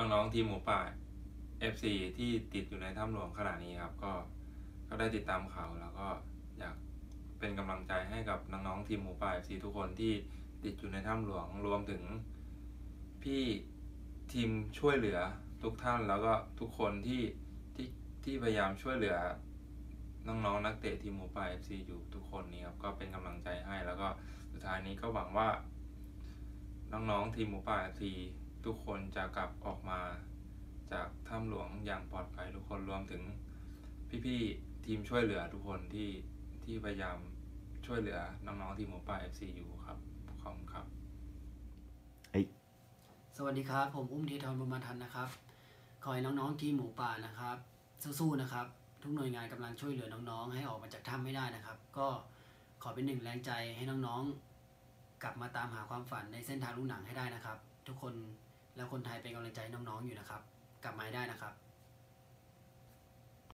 น้องๆทีมหมูป่า FC ที่ติดอยู่ในถ้ำหลวงขณะนี้ครับ ก็ก็ได้ติดตามข่าวแล้วก็อยากเป็นกำลังใจให้กับน้องๆทีมหมูป่า FC ทุกคนที่ติดอยู่ในถ้ำหลวงรวมถึง พี่ทีมช่วยเหลือทุกท่านแล้วก็ทุกคนที่ที่ที่พยายามช่วยเหลือน้องๆนักเตะทีมหมูป่า FC อยู่ทุกคนนี้ครับก็เป็นกำลังใจให้แล้วก็สุดท้ายนี้ก็หวังว่า น้องๆทีมหมูป่า FC ทุกคนจะกลับออกมาจากถ้ำหลวงอย่างปลอดภัยทุกคนรวมถึงพี่ๆทีมช่วยเหลือทุกคนที่ที่พยายามช่วยเหลือน้องๆทีมหมูป่า FC อยู่ครับขอบคุณครับสวัสดีครับ ผมอุ้มธีทรบุญมาทันนะครับ ขอให้น้องๆทีมหมูป่านะครับ สู้ๆนะครับ ทุกหน่วยงานกำลังช่วยเหลือน้องๆ ให้ออกมาจากถ้ำให้ได้นะครับ ก็ขอเป็นหนึ่งแรงใจให้น้องๆ กลับมาตามหาความฝันในเส้นทางลูกหนังให้ได้นะครับ ทุกคน แล้วคนไทยเป็นกำลังใจน้องๆอยู่นะครับ กลับมาได้นะครับ